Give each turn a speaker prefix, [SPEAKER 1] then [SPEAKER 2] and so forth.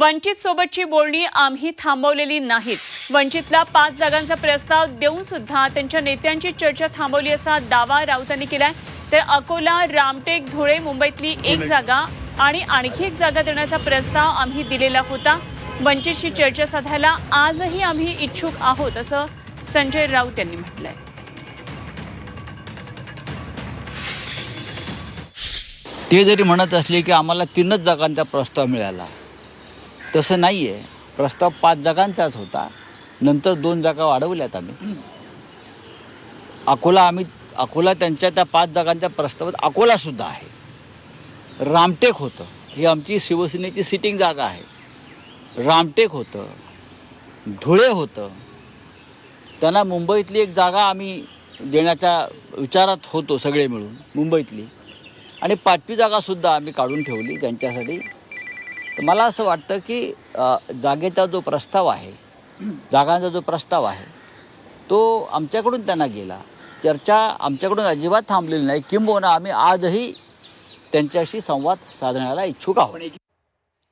[SPEAKER 1] वंचित सोबतची बोलणी आम्ही थांबवलेली नाहीत. वंचितला पाच जागांचा प्रस्ताव देऊन सुद्धा त्यांच्या नेत्यांची चर्चा थांबवली असा दावा राऊतांनी केलाय. तर अकोला रामटेक धुळे मुंबईतली एक जागा आणि आणखी एक जागा देण्याचा प्रस्ताव आम्ही दिलेला होता. वंचितशी चर्चा साधायला आजही आम्ही इच्छुक आहोत असं संजय राऊत यांनी म्हटलंय.
[SPEAKER 2] ते जरी म्हणत असले की आम्हाला तीनच जागांचा प्रस्ताव मिळाला. तसं नाही आहे प्रस्ताव पाच जागांचाच होता. नंतर दोन जागा वाढवल्यात आम्ही. अकोला आम्ही अकोला त्यांच्या त्या पाच जागांच्या प्रस्तावात अकोलासुद्धा आहे. रामटेक होतं. ही आमची शिवसेनेची सिटिंग जागा आहे. रामटेक होतं. धुळे होतं. त्यांना मुंबईतली एक जागा आम्ही देण्याच्या विचारात होतो सगळे मिळून मुंबईतली. आणि पाचवी जागासुद्धा आम्ही काढून ठेवली त्यांच्यासाठी. तर मला असं वाटतं की जागेचा जो प्रस्ताव आहे जागांचा जो प्रस्ताव आहे तो आमच्याकडून त्यांना गेला. चर्चा आमच्याकडून अजिबात थांबलेली नाही. किंबहुना आम्ही आजही त्यांच्याशी संवाद साधण्याला इच्छुक आहोत.